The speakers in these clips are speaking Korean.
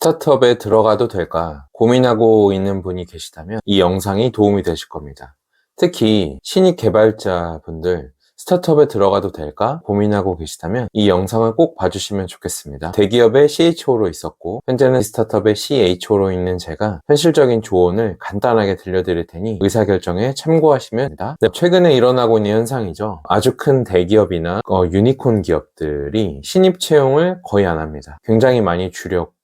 스타트업에 들어가도 될까 고민하고 있는 분이 계시다면 이 영상이 도움이 되실 겁니다. 특히 신입 개발자분들 스타트업에 들어가도 될까 고민하고 계시다면 이 영상을 꼭 봐주시면 좋겠습니다. 대기업의 CHO로 있었고 현재는 스타트업의 CHO로 있는 제가 현실적인 조언을 간단하게 들려드릴 테니 의사결정에 참고하시면 됩니다. 네, 최근에 일어나고 있는 현상이죠. 아주 큰 대기업이나 어, 유니콘 기업들이 신입 채용을 거의 안 합니다. 굉장히 많이 줄였고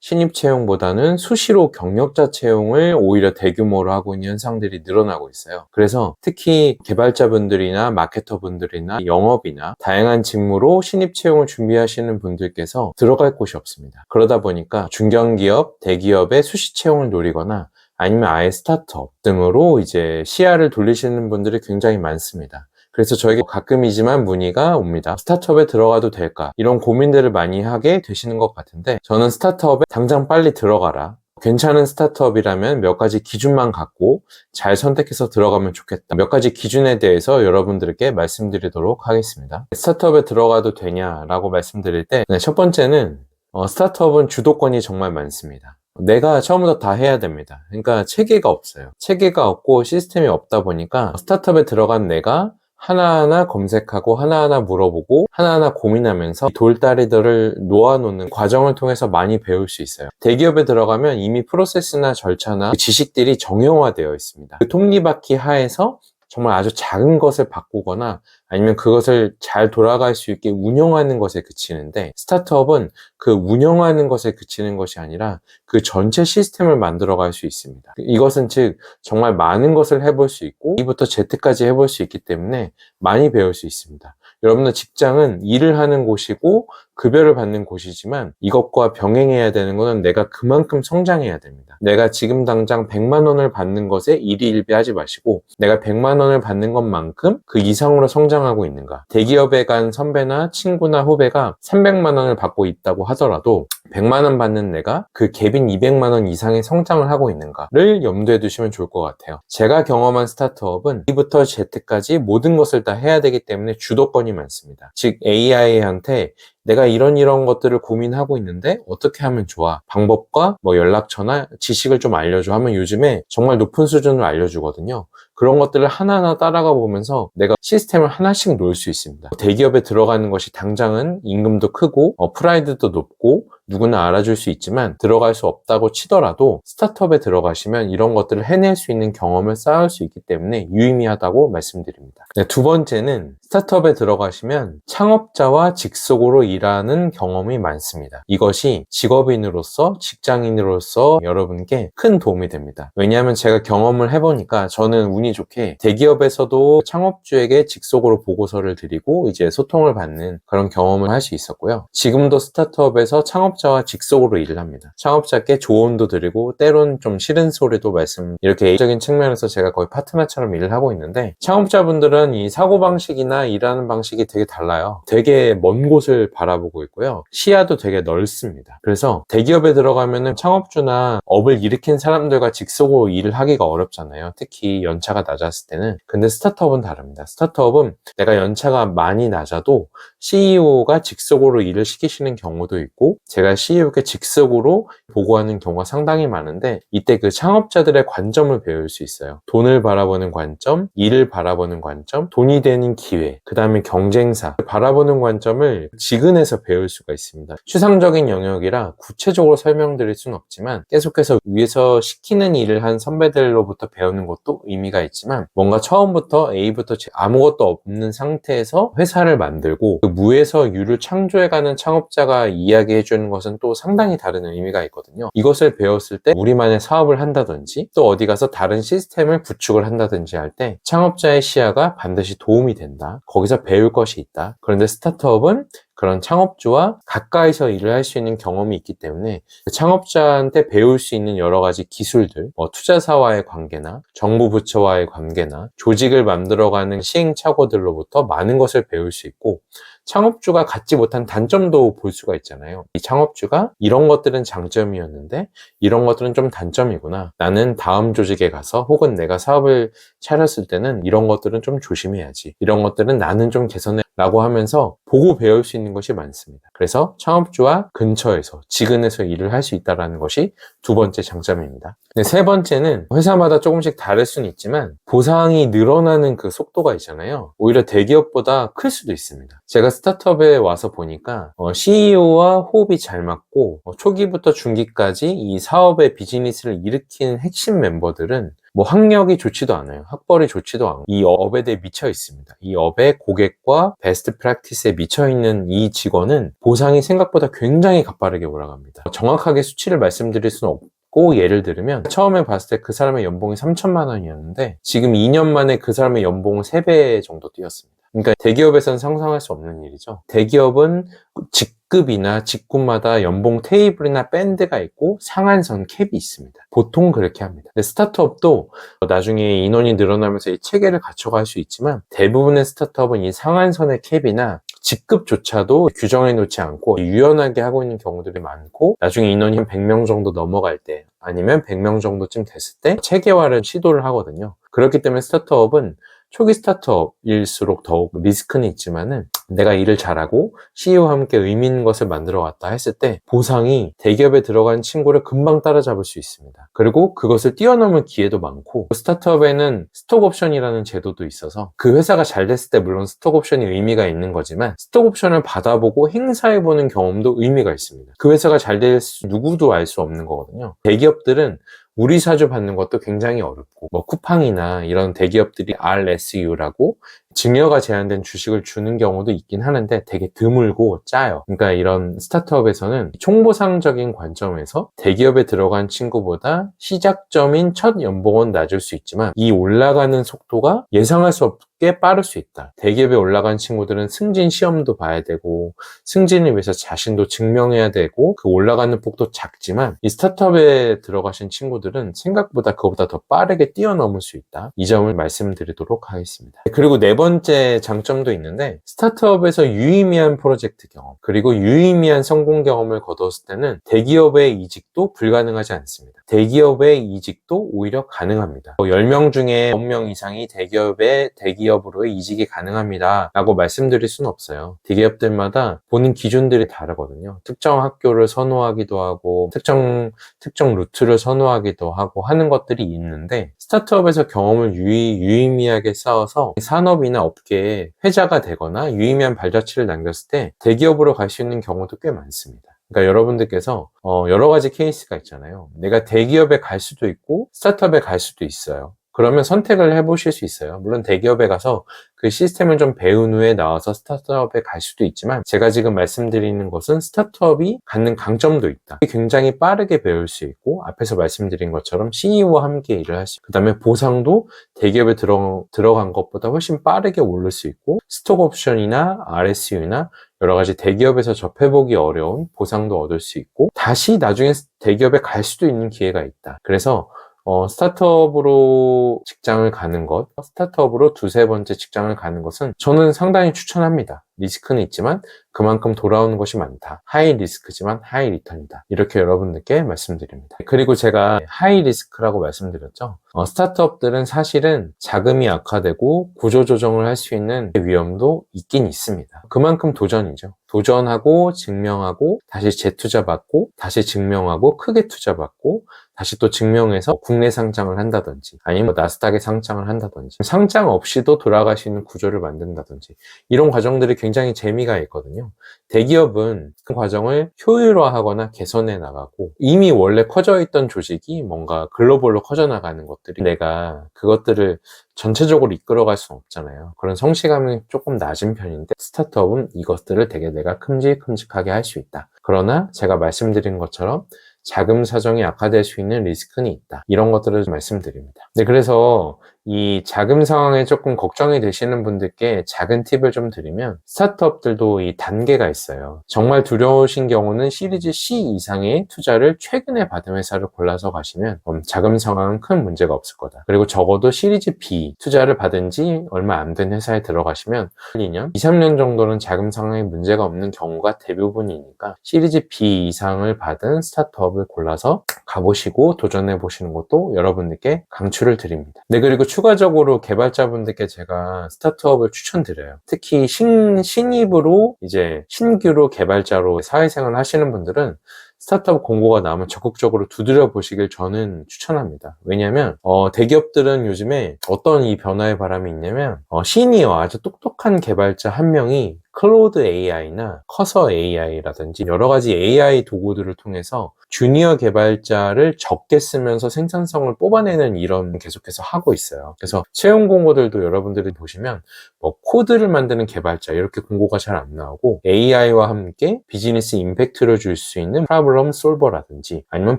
신입 채용보다는 수시로 경력자 채용을 오히려 대규모로 하고 있는 현상들이 늘어나고 있어요. 그래서 특히 개발자분들이나 마케터분들이나 영업이나 다양한 직무로 신입 채용을 준비하시는 분들께서 들어갈 곳이 없습니다. 그러다 보니까 중견기업, 대기업의 수시 채용을 노리거나 아니면 아예 스타트업 등으로 이제 시야를 돌리시는 분들이 굉장히 많습니다. 그래서 저에게 가끔이지만 문의가 옵니다. 스타트업에 들어가도 될까? 이런 고민들을 많이 하게 되시는 것 같은데 저는 스타트업에 당장 빨리 들어가라. 괜찮은 스타트업이라면 몇 가지 기준만 갖고 잘 선택해서 들어가면 좋겠다. 몇 가지 기준에 대해서 여러분들께 말씀드리도록 하겠습니다. 스타트업에 들어가도 되냐라고 말씀드릴 때 첫 번째는 어, 스타트업은 주도권이 정말 많습니다. 내가 처음부터 다 해야 됩니다. 그러니까 체계가 없어요. 체계가 없고 시스템이 없다 보니까 스타트업에 들어간 내가 하나하나 검색하고 하나하나 물어보고 하나하나 고민하면서 돌다리들을 놓아놓는 과정을 통해서 많이 배울 수 있어요. 대기업에 들어가면 이미 프로세스나 절차나 그 지식들이 정형화되어 있습니다. 그 톱니바퀴 하에서 정말 아주 작은 것을 바꾸거나 아니면 그것을 잘 돌아갈 수 있게 운영하는 것에 그치는데 스타트업은 그 운영하는 것에 그치는 것이 아니라 그 전체 시스템을 만들어 갈 수 있습니다. 이것은 즉 정말 많은 것을 해볼 수 있고 E부터 Z까지 해볼 수 있기 때문에 많이 배울 수 있습니다. 여러분들 직장은 일을 하는 곳이고 급여를 받는 곳이지만 이것과 병행해야 되는 것은 내가 그만큼 성장해야 됩니다. 내가 지금 당장 100만 원을 받는 것에 일희일비하지 마시고 내가 100만 원을 받는 것만큼 그 이상으로 성장하고 있는가. 대기업에 간 선배나 친구나 후배가 300만 원을 받고 있다고 하더라도 100만 원 받는 내가 그 갭인 200만 원 이상의 성장을 하고 있는가를 염두에 두시면 좋을 것 같아요. 제가 경험한 스타트업은 E부터 Z까지 모든 것을 다 해야 되기 때문에 주도권이 많습니다. 즉 AI한테 내가 이런 이런 것들을 고민하고 있는데 어떻게 하면 좋아? 방법과 뭐 연락처나 지식을 좀 알려줘 하면 요즘에 정말 높은 수준을 알려주거든요. 그런 것들을 하나하나 따라가 보면서 내가 시스템을 하나씩 놓을 수 있습니다. 대기업에 들어가는 것이 당장은 임금도 크고 어, 프라이드도 높고 누구나 알아줄 수 있지만 들어갈 수 없다고 치더라도 스타트업에 들어가시면 이런 것들을 해낼 수 있는 경험을 쌓을 수 있기 때문에 유의미하다고 말씀드립니다. 네, 두 번째는 스타트업에 들어가시면 창업자와 직속으로 일하는 경험이 많습니다. 이것이 직업인으로서 직장인으로서 여러분께 큰 도움이 됩니다. 왜냐하면 제가 경험을 해보니까 저는 운이 좋게 대기업에서도 창업주에게 직속으로 보고서를 드리고 이제 소통을 받는 그런 경험을 할 수 있었고요. 지금도 스타트업에서 창업 자와 직속으로 일을 합니다. 창업자께 조언도 드리고 때론 좀 싫은 소리도 말씀 이렇게 A적인 측면에서 제가 거의 파트너처럼 일을 하고 있는데 창업자분들은 이 사고방식이나 일하는 방식이 되게 달라요. 되게 먼 곳을 바라보고 있고요. 시야도 되게 넓습니다. 그래서 대기업에 들어가면은 창업주나 업을 일으킨 사람들과 직속으로 일을 하기가 어렵잖아요. 특히 연차가 낮았을 때는. 근데 스타트업은 다릅니다. 스타트업은 내가 연차가 많이 낮아도 CEO가 직속으로 일을 시키시는 경우도 있고 제가 CEO께 직속으로 보고하는 경우가 상당히 많은데 이때 그 창업자들의 관점을 배울 수 있어요. 돈을 바라보는 관점, 일을 바라보는 관점, 돈이 되는 기회, 그 다음에 경쟁사 바라보는 관점을 지근에서 배울 수가 있습니다. 추상적인 영역이라 구체적으로 설명드릴 수는 없지만 계속해서 위에서 시키는 일을 한 선배들로부터 배우는 것도 의미가 있지만 뭔가 처음부터 A부터 아무것도 없는 상태에서 회사를 만들고 그 무에서 유를 창조해가는 창업자가 이야기해 주는 것은 또 상당히 다른 의미가 있거든요. 이것을 배웠을 때 우리만의 사업을 한다든지 또 어디 가서 다른 시스템을 구축을 한다든지 할 때 창업자의 시야가 반드시 도움이 된다. 거기서 배울 것이 있다. 그런데 스타트업은 그런 창업주와 가까이서 일을 할 수 있는 경험이 있기 때문에 그 창업자한테 배울 수 있는 여러 가지 기술들, 뭐 투자사와의 관계나 정부 부처와의 관계나 조직을 만들어가는 시행착오들로부터 많은 것을 배울 수 있고 창업주가 갖지 못한 단점도 볼 수가 있잖아요. 이 창업주가 이런 것들은 장점이었는데 이런 것들은 좀 단점이구나. 나는 다음 조직에 가서 혹은 내가 사업을 차렸을 때는 이런 것들은 좀 조심해야지. 이런 것들은 나는 좀 개선해 라고 하면서 보고 배울 수 있는 것이 많습니다. 그래서 창업주와 근처에서, 지근에서 일을 할 수 있다는 것이 두 번째 장점입니다. 네, 세 번째는 회사마다 조금씩 다를 수는 있지만 보상이 늘어나는 그 속도가 있잖아요. 오히려 대기업보다 클 수도 있습니다. 제가 스타트업에 와서 보니까 CEO와 호흡이 잘 맞고 어, 초기부터 중기까지 이 사업의 비즈니스를 일으키는 핵심 멤버들은 뭐 학력이 좋지도 않아요. 학벌이 좋지도 않고 이 업에 대해 미쳐 있습니다. 이 업의 고객과 베스트 프랙티스에 미쳐 있는 이 직원은 보상이 생각보다 굉장히 가파르게 올라갑니다. 정확하게 수치를 말씀드릴 수는 없고 예를 들면 처음에 봤을 때 그 사람의 연봉이 3천만 원이었는데 지금 2년 만에 그 사람의 연봉은 3배 정도 뛰었습니다. 그러니까 대기업에서는 상상할 수 없는 일이죠. 대기업은 직급이나 직군마다 연봉 테이블이나 밴드가 있고 상한선 캡이 있습니다. 보통 그렇게 합니다. 스타트업도 나중에 인원이 늘어나면서 이 체계를 갖춰갈 수 있지만 대부분의 스타트업은 이 상한선의 캡이나 직급조차도 규정해 놓지 않고 유연하게 하고 있는 경우들이 많고 나중에 인원이 한 100명 정도 넘어갈 때 아니면 100명 정도쯤 됐을 때 체계화를 시도를 하거든요. 그렇기 때문에 스타트업은 초기 스타트업일수록 더욱 리스크는 있지만은 내가 일을 잘하고 CEO와 함께 의미 있는 것을 만들어 왔다 했을 때 보상이 대기업에 들어간 친구를 금방 따라잡을 수 있습니다. 그리고 그것을 뛰어넘을 기회도 많고 스타트업에는 스톡 옵션이라는 제도도 있어서 그 회사가 잘 됐을 때 물론 스톡 옵션이 의미가 있는 거지만 스톡 옵션을 받아보고 행사해보는 경험도 의미가 있습니다. 그 회사가 잘될수 누구도 알 수 없는 거거든요. 대기업들은 우리 사주 받는 것도 굉장히 어렵고 뭐 쿠팡이나 이런 대기업들이 RSU라고 증여가 제한된 주식을 주는 경우도 있긴 하는데 되게 드물고 짜요. 그러니까 이런 스타트업에서는 총보상적인 관점에서 대기업에 들어간 친구보다 시작점인 첫 연봉은 낮을 수 있지만 이 올라가는 속도가 예상할 수 없게 빠를 수 있다. 대기업에 올라간 친구들은 승진 시험도 봐야 되고 승진을 위해서 자신도 증명해야 되고 그 올라가는 폭도 작지만 이 스타트업에 들어가신 친구들은 생각보다 그보다 더 빠르게 뛰어넘을 수 있다. 이 점을 말씀드리도록 하겠습니다. 그리고 네 번째 장점도 있는데 스타트업에서 유의미한 프로젝트 경험 그리고 유의미한 성공 경험을 거뒀을 때는 대기업의 이직도 불가능하지 않습니다. 대기업의 이직도 오히려 가능합니다. 10명 뭐 중에 9명 이상이 대기업의 대기업으로의 이직이 가능합니다. 라고 말씀드릴 수는 없어요. 대기업들마다 보는 기준들이 다르거든요. 특정 학교를 선호하기도 하고 특정 특정 루트를 선호하기도 하고 하는 것들이 있는데 스타트업에서 경험을 유의, 유의미하게 쌓아서 산업이나 업계에 회자가 되거나 유의미한 발자취를 남겼을 때 대기업으로 갈 수 있는 경우도 꽤 많습니다. 그러니까 여러분들께서 어, 여러 가지 케이스가 있잖아요. 내가 대기업에 갈 수도 있고 스타트업에 갈 수도 있어요. 그러면 선택을 해보실 수 있어요. 물론 대기업에 가서 그 시스템을 좀 배운 후에 나와서 스타트업에 갈 수도 있지만 제가 지금 말씀드리는 것은 스타트업이 갖는 강점도 있다. 굉장히 빠르게 배울 수 있고 앞에서 말씀드린 것처럼 CEO와 함께 일을 할 수 있고 그 다음에 보상도 대기업에 들어, 들어간 것보다 훨씬 빠르게 오를 수 있고 스톡 옵션이나 RSU나 여러 가지 대기업에서 접해보기 어려운 보상도 얻을 수 있고 다시 나중에 대기업에 갈 수도 있는 기회가 있다. 그래서 어, 스타트업으로 직장을 가는 것, 스타트업으로 두세 번째 직장을 가는 것은 저는 상당히 추천합니다. 리스크는 있지만 그만큼 돌아오는 것이 많다. 하이 리스크지만 하이 리턴이다. 이렇게 여러분들께 말씀드립니다. 그리고 제가 하이 리스크라고 말씀드렸죠. 어, 스타트업들은 사실은 자금이 악화되고 구조조정을 할 수 있는 위험도 있긴 있습니다. 그만큼 도전이죠. 도전하고 증명하고 다시 재투자 받고 다시 증명하고 크게 투자 받고 다시 또 증명해서 국내 상장을 한다든지 아니면 뭐 나스닥에 상장을 한다든지 상장 없이도 돌아갈 수 있는 구조를 만든다든지 이런 과정들이 굉장히 재미가 있거든요. 대기업은 그 과정을 효율화하거나 개선해 나가고 이미 원래 커져 있던 조직이 뭔가 글로벌로 커져 나가는 것들이 내가 그것들을 전체적으로 이끌어갈 수는 없잖아요. 그런 성취감이 조금 낮은 편인데 스타트업은 이것들을 되게 내가 큼직큼직하게 할 수 있다. 그러나 제가 말씀드린 것처럼 자금 사정이 악화될 수 있는 리스크는 있다. 이런 것들을 말씀드립니다. 네, 그래서 이 자금 상황에 조금 걱정이 되시는 분들께 작은 팁을 좀 드리면 스타트업들도 이 단계가 있어요. 정말 두려우신 경우는 시리즈 C 이상의 투자를 최근에 받은 회사를 골라서 가시면 음, 자금 상황은 큰 문제가 없을 거다. 그리고 적어도 시리즈 B 투자를 받은 지 얼마 안 된 회사에 들어가시면 2년, 2, 3년 정도는 자금 상황에 문제가 없는 경우가 대부분이니까 시리즈 B 이상을 받은 스타트업을 골라서 가보시고 도전해 보시는 것도 여러분들께 강추를 드립니다. 네, 그리고 추가적으로 개발자분들께 제가 스타트업을 추천드려요. 특히 신, 신입으로 이제 신규로 개발자로 사회생활을 하시는 분들은 스타트업 공고가 나오면 적극적으로 두드려 보시길 저는 추천합니다. 왜냐하면 어, 대기업들은 요즘에 어떤 이 변화의 바람이 있냐면 어, 시니어 아주 똑똑한 개발자 한 명이 클로드 AI나 커서 AI라든지 여러 가지 AI 도구들을 통해서 주니어 개발자를 적게 쓰면서 생산성을 뽑아내는 이런 계속해서 하고 있어요. 그래서 채용 공고들도 여러분들이 보시면 뭐 코드를 만드는 개발자 이렇게 공고가 잘 안 나오고 AI와 함께 비즈니스 임팩트를 줄 수 있는 프 로블럼 솔버라든지 아니면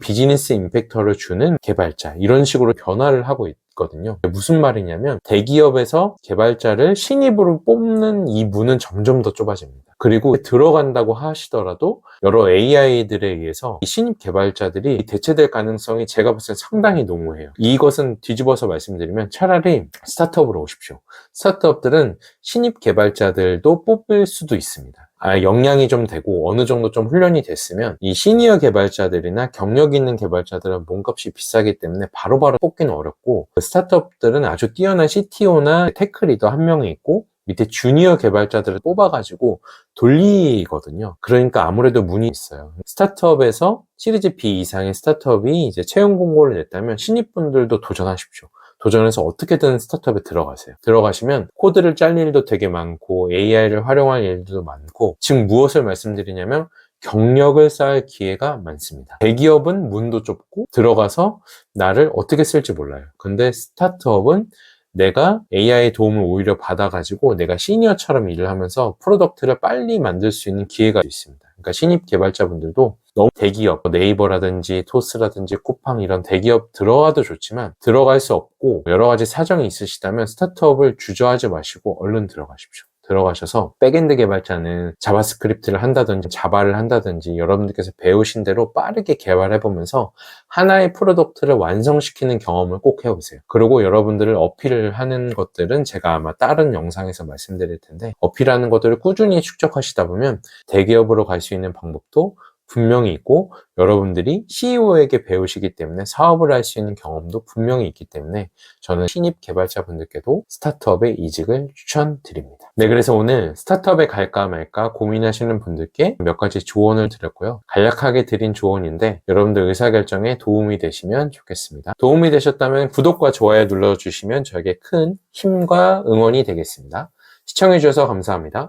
비즈니스 임팩터를 주는 개발자 이런 식으로 변화를 하고 있 거든요. 무슨 말이냐면 대기업에서 개발자를 신입으로 뽑는 이 문은 점점 더 좁아집니다. 그리고 들어간다고 하시더라도 여러 AI들에 의해서 이 신입 개발자들이 대체될 가능성이 제가 봤을 때 상당히 농후해요. 이것은 뒤집어서 말씀드리면 차라리 스타트업으로 오십시오. 스타트업들은 신입 개발자들도 뽑을 수도 있습니다. 아, 역량이 좀 되고 어느 정도 좀 훈련이 됐으면 이 시니어 개발자들이나 경력 있는 개발자들은 몸값이 비싸기 때문에 바로바로 뽑기는 어렵고 스타트업들은 아주 뛰어난 CTO나 테크 리더 한 명이 있고 밑에 주니어 개발자들을 뽑아가지고 돌리거든요. 그러니까 아무래도 문이 있어요. 스타트업에서 시리즈 B 이상의 스타트업이 이제 채용 공고를 냈다면 신입분들도 도전하십시오. 도전해서 어떻게든 스타트업에 들어가세요. 들어가시면 코드를 짤 일도 되게 많고 AI를 활용할 일도 많고 지금 무엇을 말씀드리냐면 경력을 쌓을 기회가 많습니다. 대기업은 문도 좁고 들어가서 나를 어떻게 쓸지 몰라요. 근데 스타트업은 내가 AI 도움을 오히려 받아가지고 내가 시니어처럼 일을 하면서 프로덕트를 빨리 만들 수 있는 기회가 있습니다. 그러니까 신입 개발자분들도 너무 대기업, 뭐 네이버라든지 토스라든지 쿠팡 이런 대기업 들어가도 좋지만 들어갈 수 없고 여러 가지 사정이 있으시다면 스타트업을 주저하지 마시고 얼른 들어가십시오. 들어가셔서 백엔드 개발자는 자바스크립트를 한다든지 자바를 한다든지 여러분들께서 배우신 대로 빠르게 개발해 보면서 하나의 프로덕트를 완성시키는 경험을 꼭 해보세요. 그리고 여러분들을 어필을 하는 것들은 제가 아마 다른 영상에서 말씀드릴 텐데 어필하는 것들을 꾸준히 축적하시다 보면 대기업으로 갈 수 있는 방법도 분명히 있고 여러분들이 CEO에게 배우시기 때문에 사업을 할 수 있는 경험도 분명히 있기 때문에 저는 신입 개발자분들께도 스타트업의 이직을 추천드립니다. 네, 그래서 오늘 스타트업에 갈까 말까 고민하시는 분들께 몇 가지 조언을 드렸고요. 간략하게 드린 조언인데 여러분들 의사결정에 도움이 되시면 좋겠습니다. 도움이 되셨다면 구독과 좋아요 눌러주시면 저에게 큰 힘과 응원이 되겠습니다. 시청해주셔서 감사합니다.